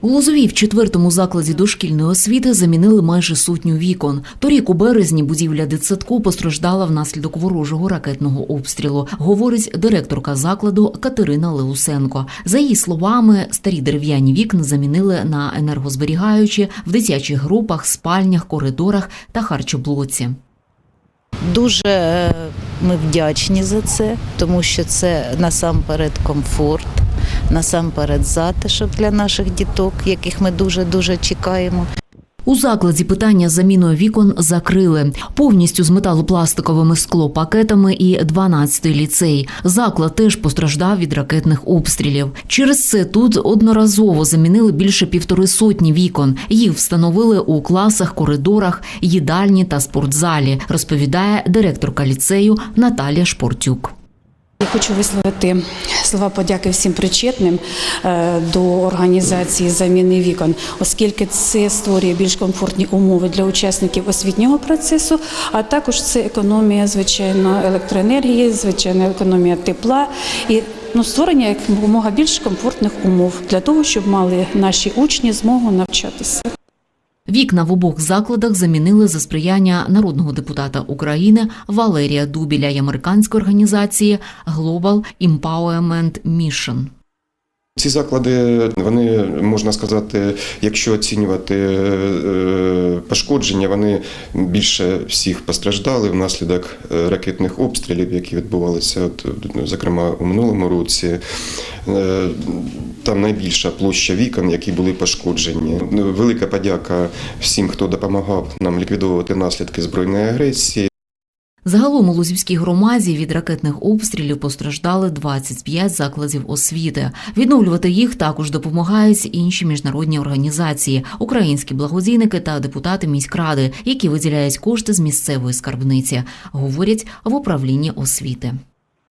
У Лозовій в четвертому закладі дошкільної освіти замінили майже сотню вікон. Торік у березні будівля дитсадку постраждала внаслідок ворожого ракетного обстрілу, говорить директорка закладу Катерина Леусенко. За її словами, старі дерев'яні вікна замінили на енергозберігаючі в дитячих групах, спальнях, коридорах та харчоблоці. Дуже е, ми вдячні за це, тому що це насамперед комфорт, насамперед затишок для наших діток, яких ми дуже дуже чекаємо. У закладі питання з заміною вікон закрили повністю з металопластиковими склопакетами і 12-й ліцей. Заклад теж постраждав від ракетних обстрілів. Через це тут одноразово замінили більше півтори сотні вікон. Їх встановили у класах, коридорах, їдальні та спортзалі, розповідає директорка ліцею Наталія Шпортюк. Я хочу висловити слова подяки всім причетним е, до організації заміни вікон, оскільки це створює більш комфортні умови для учасників освітнього процесу, а також це економія, звичайно, електроенергії, звичайно, економія тепла і ну, створення якомога більш комфортних умов для того, щоб мали наші учні змогу навчатися. Вікна в обох закладах замінили за сприяння народного депутата України Валерія Дубіля й американської організації Global Empowerment Mission. Ці заклади, вони можна сказати, якщо оцінювати е, пошкодження, вони більше всіх постраждали внаслідок е, ракетних обстрілів, які відбувалися, от, зокрема у минулому році. Е, Там найбільша площа вікон, які були пошкоджені. Велика подяка всім, хто допомагав нам ліквідовувати наслідки збройної агресії. Загалом у Лузівській громаді від ракетних обстрілів постраждали 25 закладів освіти. Відновлювати їх також допомагають інші міжнародні організації, українські благодійники та депутати міськради, які виділяють кошти з місцевої скарбниці, говорять в управлінні освіти.